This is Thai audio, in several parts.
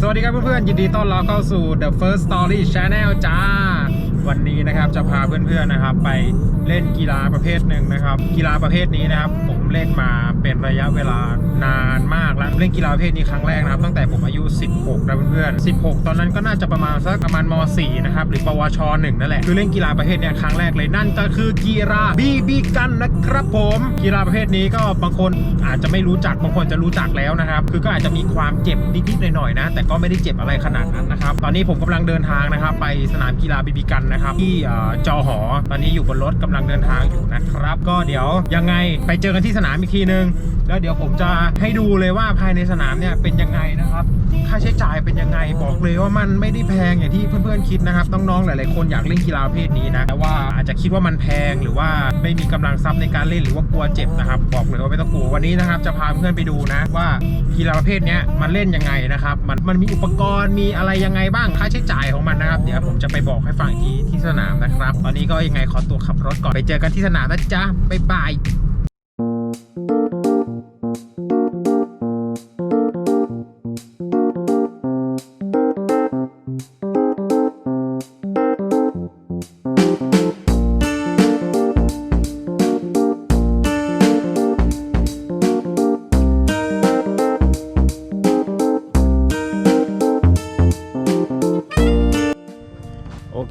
สวัสดีครับเพื่อนๆยินดีต้อนรับเข้าสู่ The First Story Channel จ้า วันนี้นะครับจะพาเพื่อนๆนะครับ ไปเล่นกีฬาประเภทหนึ่งนะครับ กีฬาประเภทนี้นะครับผม เล่นมาเป็นระยะเวลานานมากแล้วเล่นกีฬาประเภทนี้ครั้งแรกนะครับ ตั้งแต่ผมอายุ 16นะเพื่อนๆ16 ตอนนั้นก็น่าจะประมาณสักประมาณม .4 นะครับหรือปวช .1 นั่นแหละคือเล่นกีฬาประเภทนี้ครั้งแรกเลยนั่นก็คือกีฬาบีบีกันนะครับผมกีฬาประเภทนี้ก็บางคนอาจจะไม่รู้จักบางคนจะรู้จักแล้วนะครับ คือก็อาจจะมีความเจ็บนิดๆหน่อยๆนะ แต่ก็ไม่ได้เจ็บอะไรขนาดนั้นนะครับ ตอนนี้ผมกำลังเดินทางนะครับ ไปสนามกีฬาบีบีกันนะครับ ที่จอหอ ตอนนี้อยู่บนรถกำลังเดินทางอยู่นะครับ ก็เดี๋ยวยังไงไปเจอกันที่สนามอีกทีนึง แล้วเดี๋ยวผมจะให้ดูเลยว่าภายในสนามเนี่ยเป็นยังไงนะครับ ค่าใช้จ่ายเป็นยังไงบอกเลยว่ามันไม่ได้แพงอย่างที่เพื่อนๆคิดนะครับน้องๆหลายๆคนอยากเล่นกีฬาประเภทนี้นะแต่ว่าอาจจะคิดว่ามันแพงหรือว่าไม่มีกำลังทรัพย์ในการเล่นหรือว่ากลัวเจ็บนะครับบอกเลยว่าไม่ต้องกลัววันนี้นะครับจะพาเพื่อนไปดูนะว่ากีฬาประเภทนี้มันเล่นยังไงนะครับมันมันมีอุปกรณ์มีอะไรยังไงบ้างค่าใช้จ่ายของมันนะครับ เดี๋ยวผมจะไปบอกให้ฟังทีที่สนามนะครับ ตอนนี้ก็ยังไงขอตัวขับรถก่อนไปเจอกันที่สนามนะจ๊ะบ๊ายบาย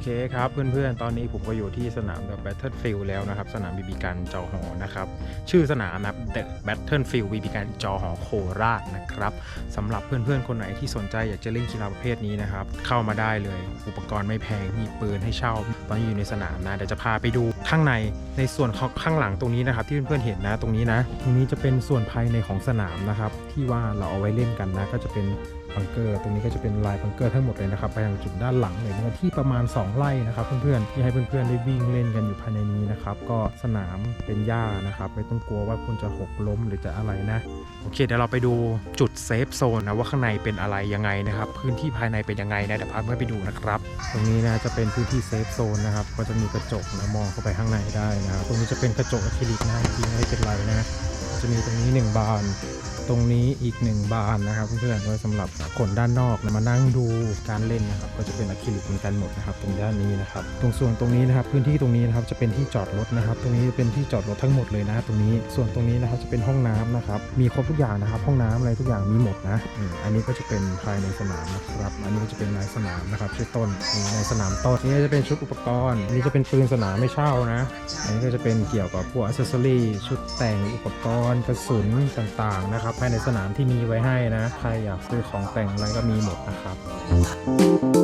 เคครับเพื่อนๆ ตอนนี้ผมก็อยู่ที่สนาม The Battlefield แล้วนะครับ สนามบีบีกันจอหอนะครับ ชื่อสนามนับ The Battlefield บีบีกันจอหอโคราชนะครับสำหรับเพื่อนๆ คนไหนที่สนใจอยากจะเล่นกีฬาประเภทนี้นะครับ เข้ามาได้เลย อุปกรณ์ไม่แพงมีปืนให้เช่า ตอนนี้อยู่ในสนามนะเดี๋ยวจะพาไปดูข้างในในส่วนข้างหลังตรงนี้นะครับ ที่เพื่อนๆเห็นนะตรงนี้นะ ตรงนี้จะเป็นส่วนภายในของสนามนะครับ ที่ว่าเราเอาไว้เล่นกันนะ ก็จะเป็นบังเกอร์ ตรงนี้ก็จะเป็นลายบังเกอร์ทั้งหมดเลยนะครับไปทางจุดด้านหลังเลยนะที่ประมาณ 2 ไร่นะครับ เพื่อนๆที่ให้เพื่อนๆได้วิ่งเล่นกันอยู่ภายในนี้นะครับ ก็สนามเป็นหญ้านะครับไม่ต้องกลัวว่าคุณจะหกล้มหรือจะอะไรนะโอเคเดี๋ยวเราไปดูจุดเซฟโซนนะว่าข้างในเป็นอะไรยังไงนะครับ พื้นที่ภายในเป็นยังไงนะเดี๋ยวพาเพื่อนไปดูนะครับ ตรงนี้นะจะเป็นพื้นที่เซฟโซนนะครับ ก็จะมีกระจกนะมองเข้าไปข้างในได้นะครับตรงนี้จะเป็นกระจกอะคริลิกนะจริงไม่เป็นไรนะจะมีตรงนี้หนึ่งบาน ตรงนี้อีกหนึ่งบานนะครับเพื่อนๆไว้สำหรับคนด้านนอกนะมานั่งดูการเล่นนะครับก็จะเป็นอะคริลิกเหมือนกันหมดนะครับตรงด้านนี้นะครับตรงส่วนตรงนี้นะครับพื้นที่ตรงนี้นะครับจะเป็นที่จอดรถนะครับ ตรงนี้เป็นที่จอดรถทั้งหมดเลยนะตรงนี้ส่วนตรงนี้นะครับจะเป็นห้องน้ำนะครับมีครบทุกอย่างนะครับ ห้องน้ำอะไรทุกอย่างมีหมดนะอันนี้ก็จะเป็นภายในสนามนะครับอันนี้ก็จะเป็นลายสนามนะครับชื่อต้นในสนามต้นนี่จะเป็นชุดอุปกรณ์นี้จะเป็นปืนสนามไม่เช่านะ อันนี้ก็จะเป็นเกี่ยวกับพวกอัซเซอรี่ชุดแต่งอุปกรณ์กระสุนต่างๆนะครับภายในสนามที่มีไว้ให้นะ ใครอยากซื้อของแต่งอะไรก็มีหมดนะครับ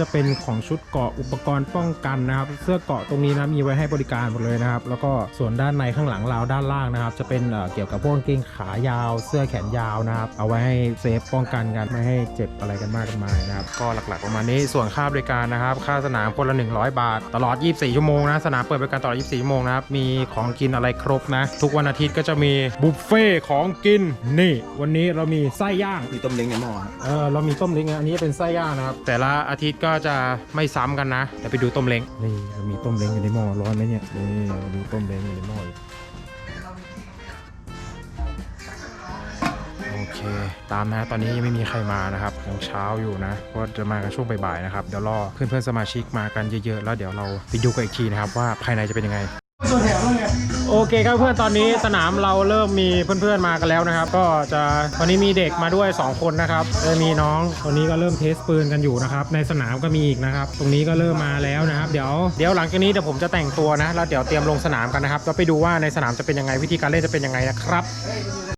จะเป็นของชุดเกราะอุปกรณ์ป้องกันนะครับ เสื้อเกราะตรงนี้นะมีไว้ให้บริการหมดเลยนะครับ แล้วก็ส่วนด้านในข้างหลังราวด้านล่างนะครับ จะเป็นเอ่อเกี่ยวกับพวกกางเกงขายาว เสื้อแขนยาวนะครับ เอาไว้ให้เซฟป้องกันกันไม่ให้เจ็บอะไรกันมากกันมายนะครับ ก็หลักๆประมาณนี้ส่วนค่าบริการนะครับ ค่าสนามคนละ 100 บาท ตลอด 24 ชั่วโมงนะสนามเปิดบริการตลอด 24 ชั่วโมงนะครับมีของกินอะไรครบนะทุกวันอาทิตย์ก็จะมีบุฟเฟ่ของกินนี่ วันนี้เรามีไส้ย่างมีต้มเล้งในหม้อฮะเออเรามีต้มเล้งนะอันนี้เป็นไส้ย่างนะครับแต่ละอาทิตย์ก็จะไม่ซ้ำกันนะเดี๋ยวไปดูต้มเล้งนี่เรามีต้มเล้งอยู่ในหม้อร้อนไหมเนี่ยนี่เรามีต้มเล้งอยู่ในหม้ออีกโอเค ตามนะตอนนี้ยังไม่มีใครมานะครับยังเช้าอยู่นะเพราะจะมากันช่วงบ่ายๆนะครับเดี๋ยวรอเพื่อนๆสมาชิกมากันเยอะๆ แล้วเดี๋ยวเราไปดูกันอีกทีนะครับว่าภายในจะเป็นยังไง โอเคครับเพื่อนตอนนี้สนามเราเริ่มมีเพื่อนๆมากันแล้วนะครับ ก็จะวันนี้มีเด็กมาด้วย 2 คนนะครับจะมีน้องคนนี้ก็เริ่มเทสปืนกันอยู่นะครับ ในสนามก็มีอีกนะครับ ตรงนี้ก็เริ่มมาแล้วนะครับ เดี๋ยวเดี๋ยวหลังจากนี้เดี๋ยวผมจะแต่งตัวนะแล้วเดี๋ยวเตรียมลงสนามกันนะครับแล้วไปดูว่าในสนามจะเป็นยังไงวิธีการเล่นจะเป็นยังไงนะครับ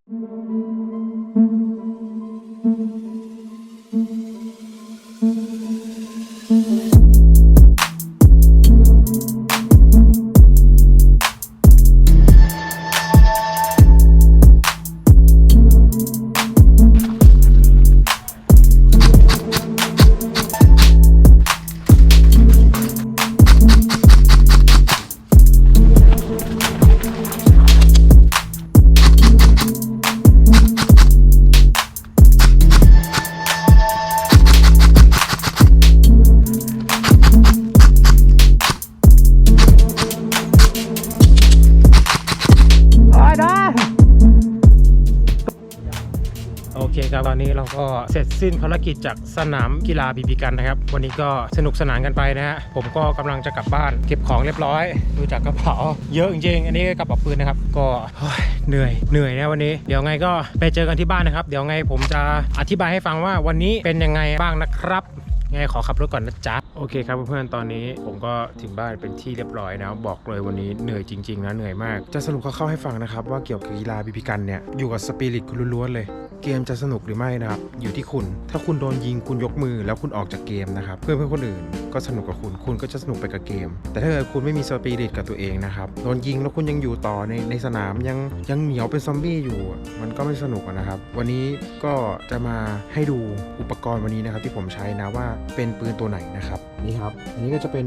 ก็เสร็จสิ้นภารกิจจากสนามกีฬาบีบีกันนะครับ วันนี้ก็สนุกสนานกันไปนะฮะผมก็กำลังจะกลับบ้านเก็บของเรียบร้อย ดูจากกระเป๋าเยอะจริงๆอันนี้กระเป๋าปืนนะครับ ก็เฮ้ยเหนื่อยเหนื่อยนะวันนี้เดี๋ยวไงก็ไปเจอกันที่บ้านนะครับ เดี๋ยวไงผมจะอธิบายให้ฟังว่าวันนี้เป็นยังไงบ้างนะครับ ไงขอขับรถก่อนนะจ๊ะ โอเคครับเพื่อนๆ ตอนนี้ผมก็ถึงบ้านเป็นที่เรียบร้อยนะบอกเลยวันนี้เหนื่อยจริงๆนะเหนื่อยมาก จะสรุปคร่าวๆให้ฟังนะครับ ว่าเกี่ยวกับกีฬาบีบีกันเนี่ย อยู่กับสปิริตคุณล้วนๆเลย เกมจะสนุกหรือไม่นะครับ อยู่ที่คุณ ถ้าคุณโดนยิงคุณยกมือแล้วคุณออกจากเกมนะครับ เพื่อนเพื่อนๆคนอื่นก็สนุกกับคุณ คุณก็จะสนุกไปกับเกม แต่ถ้าเกิดคุณไม่มีสปิริตกับตัวเองนะครับโดนยิงแล้วคุณยังอยู่ต่อในในสนามยังยังเหนียวเป็นซอมบี้อยู่ มันก็ไม่สนุกนะครับ วันนี้ก็จะมาให้ดูอุปกรณ์วันนี้นะครับที่ผมใช้นะว่าเป็นปืนตัวไหนนะครับนี่ครับอันนี้ก็จะเป็น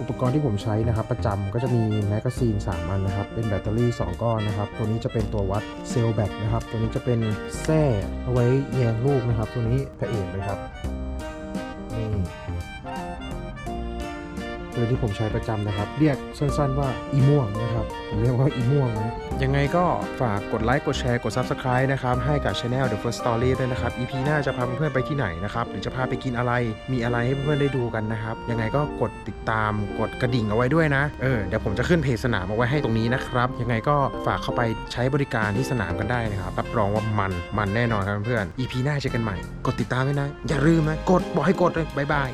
อุปกรณ์ที่ผมใช้นะครับ ประจำก็จะมีแมกกาซีน3อันนะครับ เป็นแบตเตอรี่ 2 ก้อนนะครับ ตัวนี้จะเป็นตัววัดเซลล์แบตนะครับ ตัวนี้จะเป็นแส้เอาไว้แยงลูกนะครับ ตัวนี้พระเอกเลยครับนี่ ตัวที่ผมใช้ประจำนะครับ เรียกสั้นๆว่าอีม่วงนะครับผมเรียกว่าอีม่วงนะยังไงก็ฝากกดไลค์กดแชร์กด Subscribe นะครับให้กับ Channel The First Story ด้วยนะครับ EP หน้าจะพาเพื่อนไปที่ไหนนะครับหรือจะพาไปกินอะไรมีอะไรให้เพื่อนได้ดูกันนะครับยังไงก็กดติดตามกดกระดิ่งเอาไว้ด้วยนะเออเดี๋ยวผมจะขึ้นเพจสนามเอาไว้ให้ตรงนี้นะครับยังไงก็ฝากเข้าไปใช้บริการที่สนามกันได้นะครับรับรองว่ามันมันแน่นอนครับเพื่อน EP หน้าเจอกันใหม่ กดติดตามด้วยนะ อย่าลืมนะกดบอกให้กดเลยบ๊ายบาย